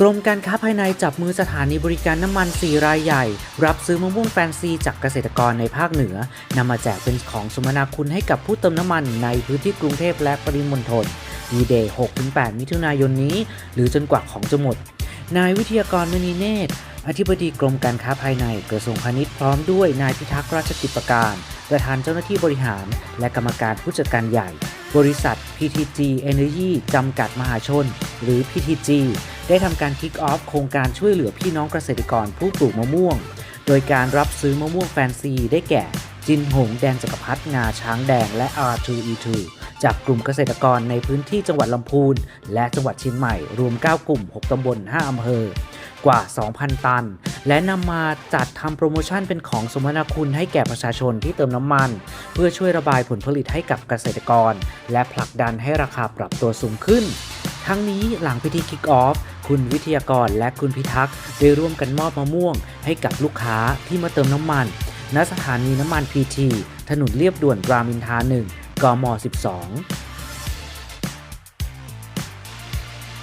กรมการค้าภายในจับมือสถานีบริการน้ำมัน 4 รายใหญ่ รับซื้อมะม่วงแฟนซีจากเกษตรกรในภาคเหนือนำมาแจกเป็นของสมนาคุณให้กับผู้เติมน้ำมันในพื้นที่กรุงเทพและปริมณฑลดีเดย์ 6-8 มิถุนายนนี้ หรือจนกว่าของจะหมด นายวิทยากรมณีเนตร อธิบดีกรมการค้าภายในกระทรวงพาณิชย์พร้อมด้วยนายพิทักษ์ราชกิจประการ ประธานเจ้าหน้าที่บริหาร และกรรมการผู้จัดการใหญ่ บริษัท PTG Energy จำกัดมหาชน หรือ PTG ได้ทำการคิกออฟโครงการช่วยเหลือพี่น้องเกษตรกรผู้ปลูกมะม่วง โดยการรับซื้อมะม่วงแฟนซีได้แก่ จินหงแดงจักรพรรดิงาช้างแดงและ R2E2 จากกลุ่มเกษตรกรในพื้นที่จังหวัดลำพูน และจังหวัดเชียงใหม่ รวม 9 กลุ่ม 6ตำบล 5อำเภอ กว่า 2,000 ตัน และนำมาจัดทำโปรโมชั่นเป็นของสมนาคุณให้แก่ประชาชนที่เติมน้ำมัน เพื่อช่วยระบายผลผลิตให้กับเกษตรกร และผลักดันให้ราคาปรับตัวสูงขึ้น ทั้งนี้หลังพิธีคิกออฟ คุณวิทยากรและคุณพิทักษ์ได้ร่วมกันมอบมะม่วง ให้กับลูกค้าที่มาเติมน้ำมัน ณสถานีน้ำมันพีทีถนนเรียบด่วนรามอินทรา1กม 12